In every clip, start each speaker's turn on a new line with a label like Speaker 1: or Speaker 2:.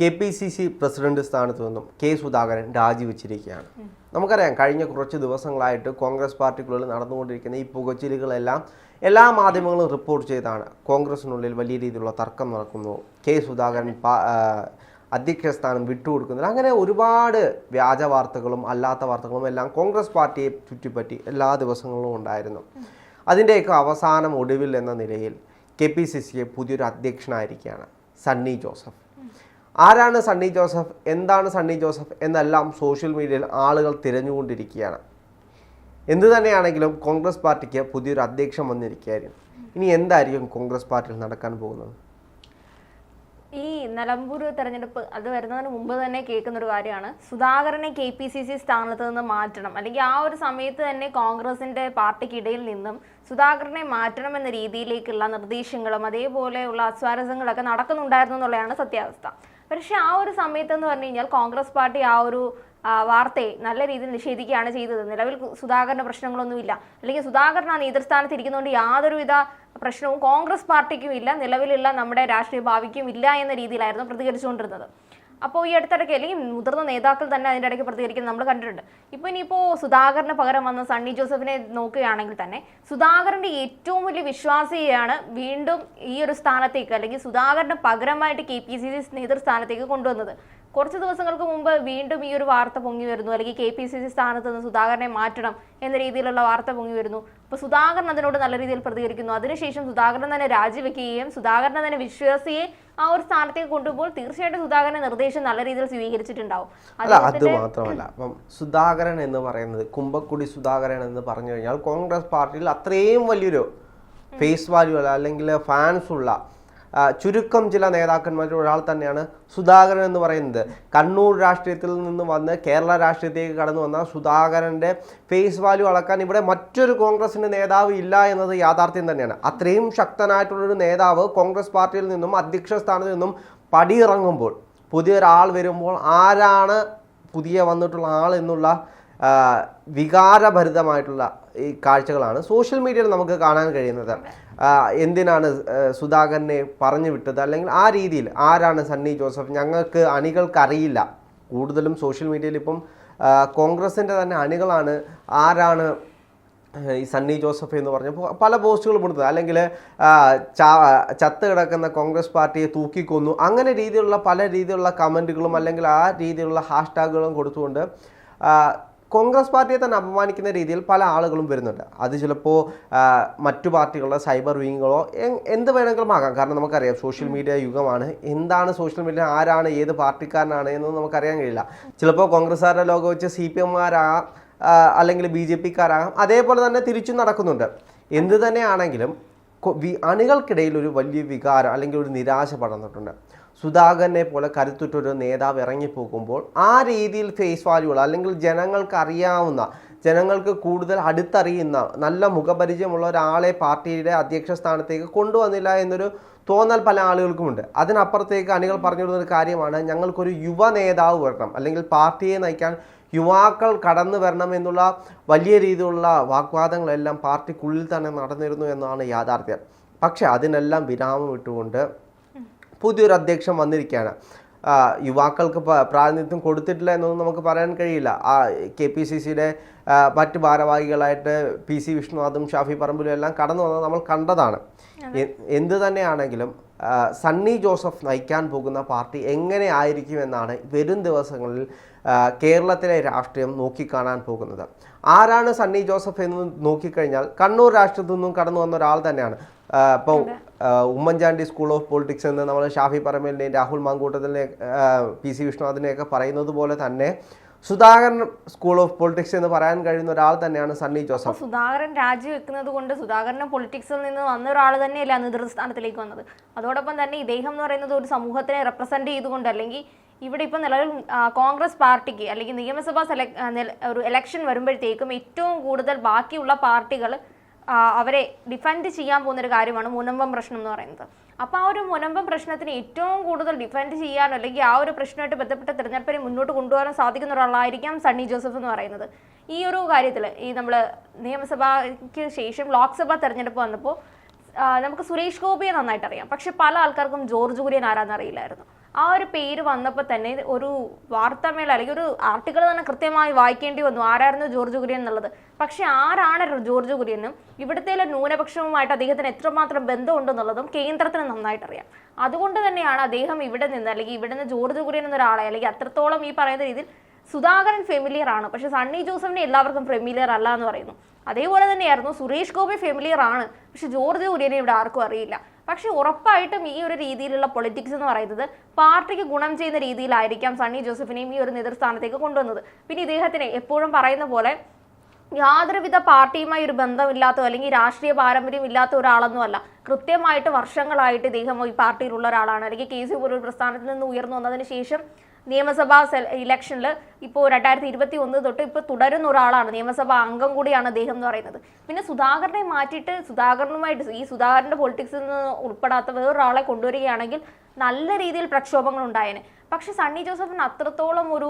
Speaker 1: K P C C president സ്ഥാനത്ത് നിന്നും K Sudhakaran രാജിവെച്ചിരിക്കുകയാണ്. നമുക്കറിയാം കഴിഞ്ഞ കുറച്ച് ദിവസങ്ങളായിട്ട് കോൺഗ്രസ് പാർട്ടിക്കുള്ളിൽ നടന്നുകൊണ്ടിരിക്കുന്ന ഈ പുകച്ചിലുകളെല്ലാം എല്ലാ മാധ്യമങ്ങളും റിപ്പോർട്ട് ചെയ്താണ്. കോൺഗ്രസിനുള്ളിൽ വലിയ രീതിയിലുള്ള തർക്കം നടക്കുന്നു. കെ സുധാകരൻ അധ്യക്ഷ സ്ഥാനം വിട്ടുകൊടുക്കുന്നില്ല. അങ്ങനെ ഒരുപാട് വ്യാജ വാർത്തകളും അല്ലാത്ത വാർത്തകളും എല്ലാം കോൺഗ്രസ് പാർട്ടിയെ ചുറ്റിപ്പറ്റി എല്ലാ ദിവസങ്ങളിലും ഉണ്ടായിരുന്നു. അതിന്റെയൊക്കെ അവസാനം ഒടുവിൽ എന്ന നിലയിൽ കെ പി സി സിയെ പുതിയൊരു അധ്യക്ഷനായിരിക്കുകയാണ് സണ്ണി ജോസഫ്. ആരാണ് സണ്ണി ജോസഫ്? എന്താണ് സണ്ണി ജോസഫ്? എന്നെല്ലാം സോഷ്യൽ മീഡിയയിൽ ആളുകൾ തിരഞ്ഞുകൊണ്ടിരിക്കുകയാണ്. എന്തു തന്നെയാണെങ്കിലും കോൺഗ്രസ് പാർട്ടിക്ക് പുതിയൊരു അധ്യക്ഷൻ വന്നിരിക്കുകയായിരുന്നു. ഇനി എന്തായിരിക്കും കോൺഗ്രസ് പാർട്ടിയിൽ നടക്കാൻ പോകുന്നത്?
Speaker 2: ഈ നിലമ്പൂർ തെരഞ്ഞെടുപ്പ് അത് വരുന്നതിന് മുമ്പ് തന്നെ കേൾക്കുന്ന ഒരു കാര്യമാണ്. സുധാകരനെ കെ പി സി സി സ്ഥാനത്ത് നിന്ന് മാറ്റണം. അല്ലെങ്കിൽ ആ ഒരു സമയത്ത് തന്നെ കോൺഗ്രസിന്റെ പാർട്ടിക്കിടയിൽ നിന്നും സുധാകരനെ മാറ്റണം എന്ന രീതിയിലേക്കുള്ള നിർദ്ദേശങ്ങളും അതേപോലെയുള്ള അസ്വാരസ്യങ്ങളൊക്കെ നടക്കുന്നുണ്ടായിരുന്നു എന്നുള്ളതാണ് സത്യാവസ്ഥ. പക്ഷെ ആ ഒരു സമയത്ത് എന്ന് പറഞ്ഞു കഴിഞ്ഞാൽ കോൺഗ്രസ് പാർട്ടി ആ ഒരു വാർത്തയെ നല്ല രീതിയിൽ നിഷേധിക്കുകയാണ് ചെയ്തത്. നിലവിൽ സുധാകരന്റെ പ്രശ്നങ്ങളൊന്നുമില്ല. അല്ലെങ്കിൽ സുധാകരൻ ആ നേതൃസ്ഥാനത്ത് ഇരിക്കുന്നതുകൊണ്ട് യാതൊരുവിധ പ്രശ്നവും കോൺഗ്രസ് പാർട്ടിക്കും ഇല്ല. നിലവിലുള്ള നമ്മുടെ രാഷ്ട്രീയ ഭാവിക്കും ഇല്ല എന്ന രീതിയിലായിരുന്നു പ്രതികരിച്ചുകൊണ്ടിരുന്നത്. അപ്പോൾ ഈ അടുത്തിടയ്ക്ക് അല്ലെങ്കിൽ മുതിർന്ന നേതാക്കൾ തന്നെ അതിന്റെ ഇടയ്ക്ക് പ്രതികരിക്കുന്നത് നമ്മൾ കണ്ടിട്ടുണ്ട്. ഇപ്പോൾ ഇനിയിപ്പോൾ സുധാകരന് പകരം വന്ന സണ്ണി ജോസഫിനെ നോക്കുകയാണെങ്കിൽ തന്നെ സുധാകരന്റെ ഏറ്റവും വലിയ വിശ്വാസിയാണ് വീണ്ടും ഈ ഒരു സ്ഥാനത്തേക്ക് അല്ലെങ്കിൽ സുധാകരന് പകരമായിട്ട് കെ പി സി സി നേതൃസ്ഥാനത്തേക്ക് കൊണ്ടുവന്നത്. കുറച്ച് ദിവസങ്ങൾക്ക് മുമ്പ് വീണ്ടും ഈ ഒരു വാർത്ത പൊങ്ങി വരുന്നു. അല്ലെങ്കിൽ കെ പി സി സി സ്ഥാനത്ത് നിന്ന് സുധാകരനെ മാറ്റണം എന്ന രീതിയിലുള്ള വാർത്ത പൊങ്ങി വരുന്നു. അപ്പോൾ സുധാകരൻ അതിനോട് നല്ല രീതിയിൽ പ്രതികരിക്കുന്നു. അതിനുശേഷം സുധാകരൻ തന്നെ രാജിവെക്കുകയും സുധാകരൻ തന്നെ വിശ്വാസിയെ ആ ഒരു സ്ഥാനത്തേക്ക് കൊണ്ടുപോകുമ്പോൾ തീർച്ചയായിട്ടും സുധാകരന്റെ നിർദ്ദേശം നല്ല രീതിയിൽ സ്വീകരിച്ചിട്ടുണ്ടാവും.
Speaker 1: അല്ല അത് മാത്രമല്ല. അപ്പം സുധാകരൻ എന്ന് പറയുന്നത് കുമ്പക്കുടി സുധാകരൻ എന്ന് പറഞ്ഞു കഴിഞ്ഞാൽ കോൺഗ്രസ് പാർട്ടിയിൽ അത്രയും വലിയൊരു ഫേസ് വാല്യൂ അല്ല അല്ലെങ്കിൽ ഫാൻസ് ഉള്ള ചുരുക്കം ചില നേതാക്കന്മാരിൽ ഒരാൾ തന്നെയാണ് സുധാകരൻ എന്ന് പറയുന്നത്. കണ്ണൂർ രാഷ്ട്രീയത്തിൽ നിന്ന് വന്ന് കേരള രാഷ്ട്രീയത്തിലേക്ക് കടന്നു വന്ന സുധാകരന്റെ ഫേസ് വാല്യൂ അളക്കാൻ ഇവിടെ മറ്റൊരു കോൺഗ്രസിന്റെ നേതാവ് ഇല്ല എന്നത് യാഥാർത്ഥ്യം തന്നെയാണ്. അത്രയും ശക്തനായിട്ടുള്ളൊരു നേതാവ് കോൺഗ്രസ് പാർട്ടിയിൽ നിന്നും അധ്യക്ഷ സ്ഥാനത്ത് നിന്നും പടിയിറങ്ങുമ്പോൾ പുതിയൊരാൾ വരുമ്പോൾ ആരാണ് പുതിയ വന്നിട്ടുള്ള ആൾ എന്നുള്ള വികാരഭരിതമായിട്ടുള്ള ഈ കാഴ്ചകളാണ് സോഷ്യൽ മീഡിയയിൽ നമുക്ക് കാണാൻ കഴിയുന്നത്. എന്തിനാണ് സുധാകരനെ പറഞ്ഞു വിട്ടത്? അല്ലെങ്കിൽ ആ രീതിയിൽ ആരാണ് സണ്ണി ജോസഫ്? ഞങ്ങൾക്ക് അണികൾക്ക് അറിയില്ല കൂടുതലും സോഷ്യൽ മീഡിയയിൽ ഇപ്പം കോൺഗ്രസിന്റെ തന്നെ അണികളാണ് ആരാണ് ഈ സണ്ണി ജോസഫ് എന്ന് പറഞ്ഞപ്പോൾ പല പോസ്റ്റുകളും കൊടുത്തത് അല്ലെങ്കിൽ ചത്ത് കിടക്കുന്ന കോൺഗ്രസ് പാർട്ടിയെ തൂക്കിക്കൊന്നു. അങ്ങനെ രീതിയിലുള്ള പല രീതിയിലുള്ള കമന്റുകളും അല്ലെങ്കിൽ ആ രീതിയിലുള്ള ഹാഷ്ടാഗുകളും കൊടുത്തുകൊണ്ട് കോൺഗ്രസ് പാർട്ടിയെ തന്നെ അപമാനിക്കുന്ന രീതിയിൽ പല ആളുകളും വരുന്നുണ്ട്. അത് ചിലപ്പോൾ മറ്റു പാർട്ടികളുടെ സൈബർ വിങ്ങുകളോ എന്ത് വേണമെങ്കിലും ആകാം. കാരണം നമുക്കറിയാം സോഷ്യൽ മീഡിയ യുഗമാണ്. എന്താണ് സോഷ്യൽ മീഡിയ? ആരാണ് ഏത് പാർട്ടിക്കാരനാണ് എന്ന് നമുക്കറിയാൻ കഴിയില്ല. ചിലപ്പോൾ കോൺഗ്രസ്സുകാരുടെ ലോകം വെച്ച് സി പി എമ്മാരാകാം അല്ലെങ്കിൽ ബി ജെ പിക്കാരാകാം. അതേപോലെ തന്നെ തിരിച്ചും നടക്കുന്നുണ്ട്. എന്ത് തന്നെയാണെങ്കിലും അണികൾക്കിടയിൽ ഒരു വലിയ വികാരം അല്ലെങ്കിൽ ഒരു നിരാശ പടർന്നിട്ടുണ്ട്. സുധാകരനെ പോലെ കരുത്തുറ്റൊരു നേതാവ് ഇറങ്ങിപ്പോകുമ്പോൾ ആ രീതിയിൽ ഫേസ് വാല്യൂകൾ അല്ലെങ്കിൽ ജനങ്ങൾക്ക് അറിയാവുന്ന ജനങ്ങൾക്ക് കൂടുതൽ അടുത്തറിയുന്ന നല്ല മുഖപരിചയമുള്ള ഒരാളെ പാർട്ടിയുടെ അധ്യക്ഷ സ്ഥാനത്തേക്ക് കൊണ്ടുവന്നില്ല എന്നൊരു തോന്നൽ പല ആളുകൾക്കുമുണ്ട്. അതിനപ്പുറത്തേക്ക് അണികൾ പറഞ്ഞു കൊടുക്കുന്ന ഒരു കാര്യമാണ് ഞങ്ങൾക്കൊരു യുവ നേതാവ് വരണം അല്ലെങ്കിൽ പാർട്ടിയെ നയിക്കാൻ യുവാക്കൾ കടന്നു വരണം എന്നുള്ള വലിയ രീതിയിലുള്ള വാഗ്വാദങ്ങളെല്ലാം പാർട്ടിക്കുള്ളിൽ തന്നെ നടന്നിരുന്നു എന്നാണ് യാഥാർത്ഥ്യം. പക്ഷേ അതിനെല്ലാം വിരാമം ഇട്ടുകൊണ്ട് പുതിയൊരു അധ്യക്ഷൻ വന്നിരിക്കുകയാണ് യുവാക്കൾക്ക് പ്രാതിനിധ്യം കൊടുത്തിട്ടില്ല എന്നൊന്നും നമുക്ക് പറയാൻ കഴിയില്ല. ആ കെ പി സി സിയുടെ മറ്റ് ഭാരവാഹികളായിട്ട് പി സി വിഷ്ണുനാഥും ഷാഫി പറമ്പിലും എല്ലാം കടന്നു വന്നത് നമ്മൾ കണ്ടതാണ്. എന്ത് തന്നെയാണെങ്കിലും സണ്ണി ജോസഫ് നയിക്കാൻ പോകുന്ന പാർട്ടി എങ്ങനെ ആയിരിക്കും എന്നാണ് വരും ദിവസങ്ങളിൽ കേരളത്തിലെ രാഷ്ട്രീയം നോക്കിക്കാണാൻ പോകുന്നത്. ആരാണ് സണ്ണി ജോസഫ് എന്ന് നോക്കിക്കഴിഞ്ഞാൽ കണ്ണൂർ രാഷ്ട്രീയത്തിൽ നിന്നും കടന്നു വന്ന ഒരാൾ തന്നെയാണ്. ഇപ്പോൾ ഉമ്മൻചാണ്ടി സ്കൂൾ ഓഫ് പൊളിറ്റിക്സ് എന്ന് നമ്മൾ ഷാഫി പറമ്പലിന്റെയും രാഹുൽ മാങ്കൂട്ടത്തിന്റെ പി സി വിഷ്ണുനാഥിനെയൊക്കെ പറയുന്നത് പോലെ തന്നെ സുധാകരൻ സ്കൂൾ ഓഫ് പൊളിറ്റിക്സ് എന്ന് പറയാൻ കഴിയുന്ന ഒരാൾ തന്നെയാണ് സണ്ണി ജോസഫ്.
Speaker 2: സുധാകരൻ രാജിവെക്കുന്നത് കൊണ്ട് സുധാകരനെ പൊളിറ്റിക്സിൽ നിന്ന് വന്ന ഒരാൾ തന്നെയല്ല നേതൃസ്ഥാനത്തിലേക്ക് വന്നത്? അതോടൊപ്പം തന്നെ ഇദ്ദേഹം എന്ന് പറയുന്നത് ഒരു സമൂഹത്തിനെ റെപ്രസെന്റ് ചെയ്തുകൊണ്ട് അല്ലെങ്കിൽ ഇവിടെ ഇപ്പം നിലവിൽ കോൺഗ്രസ് പാർട്ടിക്ക് അല്ലെങ്കിൽ നിയമസഭാ സെലക് ഒരു ഇലക്ഷൻ വരുമ്പോഴത്തേക്കും ഏറ്റവും കൂടുതൽ ബാക്കിയുള്ള പാർട്ടികൾ അവരെ ഡിഫെൻഡ് ചെയ്യാൻ പോകുന്ന ഒരു കാര്യമാണ് മുനമ്പം പ്രശ്നം എന്ന് പറയുന്നത്. അപ്പോൾ ആ ഒരു മുനമ്പം പ്രശ്നത്തിന് ഏറ്റവും കൂടുതൽ ഡിഫെൻഡ് ചെയ്യാനോ അല്ലെങ്കിൽ ആ ഒരു പ്രശ്നമായിട്ട് ബന്ധപ്പെട്ട തിരഞ്ഞെടുപ്പിനെ മുന്നോട്ട് കൊണ്ടുപോകാൻ സാധിക്കുന്ന ഒരാളായിരിക്കാം സണ്ണി ജോസഫ് എന്ന് പറയുന്നത്. ഈ ഒരു കാര്യത്തിൽ ഈ നമ്മൾ നിയമസഭയ്ക്ക് ശേഷം ലോക്സഭാ തെരഞ്ഞെടുപ്പ് വന്നപ്പോൾ നമുക്ക് സുരേഷ് ഗോപിയെ നന്നായിട്ട് അറിയാം പക്ഷെ പല ആൾക്കാർക്കും ജോർജ് കുര്യൻ ആരാന്ന് അറിയില്ലായിരുന്നു. ആ ഒരു പേര് വന്നപ്പോൾ തന്നെ ഒരു വാർത്താമേള അല്ലെങ്കിൽ ഒരു ആർട്ടിക്കിൾ തന്നെ കൃത്യമായി വായിക്കേണ്ടി വന്നു. ആരായിരുന്നു ജോർജ് കുര്യൻ എന്നുള്ളത്. പക്ഷെ ആരാണ് ജോർജ് കുര്യനും? ഇവിടുത്തെ ന്യൂനപക്ഷവുമായിട്ട് അദ്ദേഹത്തിന് എത്രമാത്രം ബന്ധമുണ്ടെന്നുള്ളതും കേന്ദ്രത്തിന് നന്നായിട്ട് അറിയാം അതുകൊണ്ട് തന്നെയാണ് അദ്ദേഹം ഇവിടെ നിന്ന് അല്ലെങ്കിൽ ഇവിടെ നിന്ന് ജോർജ് കുര്യൻ എന്നൊരാളെ അല്ലെങ്കിൽ അത്രത്തോളം ഈ പറയുന്ന രീതിയിൽ സുധാകരൻ ഫെമിലിയർ ആണ്. പക്ഷെ സണ്ണി ജോസഫിനെ എല്ലാവർക്കും ഫെമിലിയർ അല്ല എന്ന് പറയുന്നു. അതേപോലെ തന്നെയായിരുന്നു സുരേഷ് ഗോപി ഫെമിലിയർ ആണ്. പക്ഷെ ജോർജ് കുര്യനെ ഇവിടെ ആർക്കും അറിയില്ല. പക്ഷെ ഉറപ്പായിട്ടും ഈ ഒരു രീതിയിലുള്ള പൊളിറ്റിക്സ് എന്ന് പറയുന്നത് പാർട്ടിക്ക് ഗുണം ചെയ്യുന്ന രീതിയിലായിരിക്കാം സണ്ണി ജോസഫിനെയും ഈ ഒരു നേതൃസ്ഥാനത്തേക്ക് കൊണ്ടുവന്നത്. പിന്നെ ഇദ്ദേഹത്തിന് എപ്പോഴും പറയുന്ന പോലെ യാതൊരുവിധ പാർട്ടിയുമായി ഒരു ബന്ധമില്ലാത്തോ അല്ലെങ്കിൽ രാഷ്ട്രീയ പാരമ്പര്യം ഇല്ലാത്ത ഒരാളൊന്നുമല്ല കൃത്യമായിട്ട് വർഷങ്ങളായിട്ട് ഇദ്ദേഹം ഈ പാർട്ടിയിലുള്ള ഒരാളാണ്. അല്ലെങ്കിൽ കെ സി പോലൊരു പ്രസ്ഥാനത്തിൽ നിന്ന് ഉയർന്നു വന്നതിന് ശേഷം നിയമസഭാ ഇലക്ഷനിൽ ഇപ്പോൾ രണ്ടായിരത്തി ഇരുപത്തി ഒന്ന് തൊട്ട് ഇപ്പോൾ തുടരുന്ന ഒരാളാണ്. നിയമസഭാ അംഗം കൂടിയാണ് അദ്ദേഹം എന്ന് പറയുന്നത്. പിന്നെ സുധാകരനെ മാറ്റിയിട്ട് സുധാകരനുമായിട്ട് ഈ സുധാകരന്റെ പൊളിറ്റിക്സിൽ നിന്ന് ഉൾപ്പെടാത്ത വേറൊരാളെ കൊണ്ടുവരികയാണെങ്കിൽ നല്ല രീതിയിൽ പ്രക്ഷോഭങ്ങൾ ഉണ്ടായേനെ പക്ഷെ സണ്ണി ജോസഫിന് അത്രത്തോളം ഒരു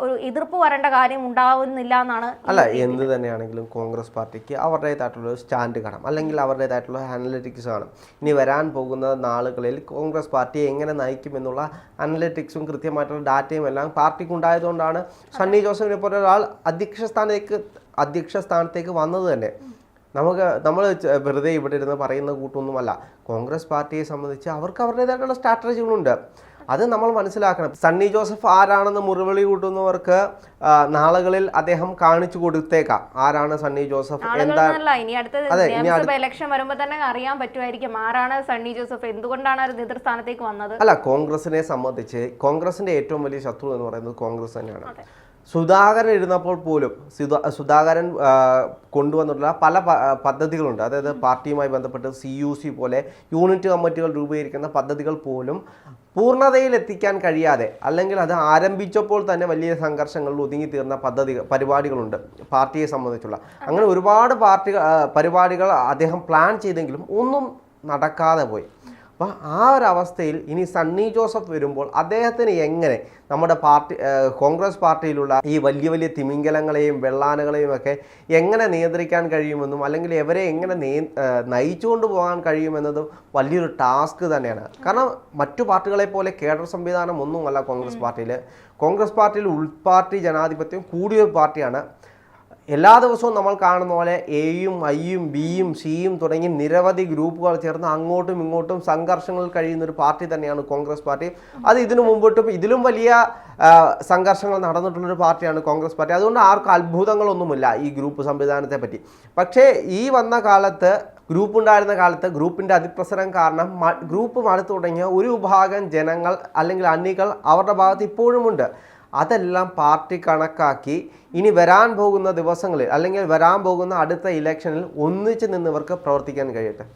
Speaker 2: ഒരു എതിർപ്പ് വരേണ്ട കാര്യം ഉണ്ടാവുന്നില്ല എന്നാണ്
Speaker 1: അല്ല എന്ത് തന്നെയാണെങ്കിലും കോൺഗ്രസ് പാർട്ടിക്ക് അവരുടേതായിട്ടുള്ള സ്റ്റാൻഡ് കാണാം. അല്ലെങ്കിൽ അവരുടേതായിട്ടുള്ള അനലിറ്റിക്സ് കാണും. ഇനി വരാൻ പോകുന്ന നാളുകളിൽ കോൺഗ്രസ് പാർട്ടിയെ എങ്ങനെ നയിക്കുമെന്നുള്ള അനലിറ്റിക്സും കൃത്യമായിട്ടുള്ള ഡാറ്റയും എല്ലാം പാർട്ടിക്ക് ഉണ്ടായതുകൊണ്ടാണ് സണ്ണി ജോസഫിനെ പോലെ ഒരാൾ അധ്യക്ഷ സ്ഥാനത്തേക്ക് അധ്യക്ഷ സ്ഥാനത്തേക്ക് വന്നത് തന്നെ. നമുക്ക് നമ്മൾ വെറുതെ ഇവിടെ ഇരുന്ന് പറയുന്ന കൂട്ടൊന്നുമല്ല. കോൺഗ്രസ് പാർട്ടിയെ സംബന്ധിച്ച് അവർക്ക് അവരുടേതായിട്ടുള്ള സ്ട്രാറ്റജികളുണ്ട്. അത് നമ്മൾ മനസ്സിലാക്കണം. സണ്ണി ജോസഫ് ആരാണെന്ന് മുറിവിളി കൂട്ടുന്നവർക്ക് നാളുകളിൽ അദ്ദേഹം കാണിച്ചു കൊടുത്തേക്കാം. ആരാണ് സണ്ണി ജോസഫ്? എന്താ
Speaker 2: ഇനി അടുത്ത നിയമസഭ ഇലക്ഷൻ വരുമ്പോൾ തന്നെ അറിയാൻ പറ്റുമായിരിക്കും ആരാണ് സണ്ണി ജോസഫ്. എന്തുകൊണ്ടാണ് ഒരു നേതൃസ്ഥാനത്തേക്ക് വന്നത്?
Speaker 1: അല്ല കോൺഗ്രസിനെ സംബന്ധിച്ച് കോൺഗ്രസിന്റെ ഏറ്റവും വലിയ ശത്രു എന്ന് പറയുന്നത് കോൺഗ്രസ് തന്നെയാണ്. സുധാകരൻ ഇരുന്നപ്പോൾ പോലും സുധാ സുധാകരൻ കൊണ്ടുവന്നിട്ടുള്ള പല പദ്ധതികളുണ്ട്. അതായത് പാർട്ടിയുമായി ബന്ധപ്പെട്ട് സി യു സി പോലെ യൂണിറ്റ് കമ്മിറ്റികൾ രൂപീകരിക്കുന്ന പദ്ധതികൾ പോലും പൂർണതയിൽ എത്തിക്കാൻ കഴിയാതെ അല്ലെങ്കിൽ അത് ആരംഭിച്ചപ്പോൾ തന്നെ വലിയ സംഘർഷങ്ങളിൽ ഒതുങ്ങി തീർന്ന പദ്ധതി പരിപാടികളുണ്ട് പാർട്ടിയെ സംബന്ധിച്ചുള്ള. അങ്ങനെ ഒരുപാട് പാർട്ടികൾ പരിപാടികൾ അദ്ദേഹം പ്ലാൻ ചെയ്തെങ്കിലും ഒന്നും നടക്കാതെ പോയി. അപ്പോൾ ആ ഒരു അവസ്ഥയിൽ ഇനി സണ്ണി ജോസഫ് വരുമ്പോൾ അദ്ദേഹത്തിന് എങ്ങനെ നമ്മുടെ പാർട്ടി കോൺഗ്രസ് പാർട്ടിയിലുള്ള ഈ വലിയ വലിയ തിമിംഗലങ്ങളെയും വെള്ളാനകളെയും ഒക്കെ എങ്ങനെ നിയന്ത്രിക്കാൻ കഴിയുമെന്നും അല്ലെങ്കിൽ ഇവരെ എങ്ങനെ നേ നയിച്ചുകൊണ്ട് പോകാൻ കഴിയുമെന്നതും വലിയൊരു ടാസ്ക് തന്നെയാണ്. കാരണം മറ്റു പാർട്ടികളെ പോലെ കേഡർ സംവിധാനം ഒന്നുമല്ല കോൺഗ്രസ് പാർട്ടിയിൽ കോൺഗ്രസ് പാർട്ടിയിൽ ഉൾപാർട്ടി ജനാധിപത്യം കൂടിയൊരു പാർട്ടിയാണ് എല്ലാ ദിവസവും നമ്മൾ കാണുന്ന പോലെ എയും ഐയും ബിയും സിയും തുടങ്ങി നിരവധി ഗ്രൂപ്പുകൾ ചേർന്ന് അങ്ങോട്ടും ഇങ്ങോട്ടും സംഘർഷങ്ങളിൽ കഴിയുന്ന ഒരു പാർട്ടി തന്നെയാണ് കോൺഗ്രസ് പാർട്ടി. അത് ഇതിനു മുമ്പോട്ടും ഇതിലും വലിയ സംഘർഷങ്ങൾ നടന്നിട്ടുള്ളൊരു പാർട്ടിയാണ് കോൺഗ്രസ് പാർട്ടി. അതുകൊണ്ട് ആർക്കും അത്ഭുതങ്ങളൊന്നുമില്ല ഈ ഗ്രൂപ്പ് സംവിധാനത്തെ പറ്റി. പക്ഷേ ഈ വന്ന കാലത്ത് ഗ്രൂപ്പ് ഉണ്ടായിരുന്ന കാലത്ത് ഗ്രൂപ്പിന്റെ അതിപ്രസരം കാരണം ഗ്രൂപ്പ് മടുത്തു തുടങ്ങിയ ഒരു വിഭാഗം ജനങ്ങൾ അല്ലെങ്കിൽ അണികൾ അവരുടെ ഭാഗത്ത് ഇപ്പോഴുമുണ്ട്. അതെല്ലാം പാർട്ടി കണക്കാക്കി ഇനി വരാൻ പോകുന്ന ദിവസങ്ങളിൽ അല്ലെങ്കിൽ വരാൻ പോകുന്ന അടുത്ത ഇലക്ഷനിൽ ഒന്നിച്ച് നിന്നിവർക്ക് പ്രവർത്തിക്കാൻ കഴിയട്ടെ?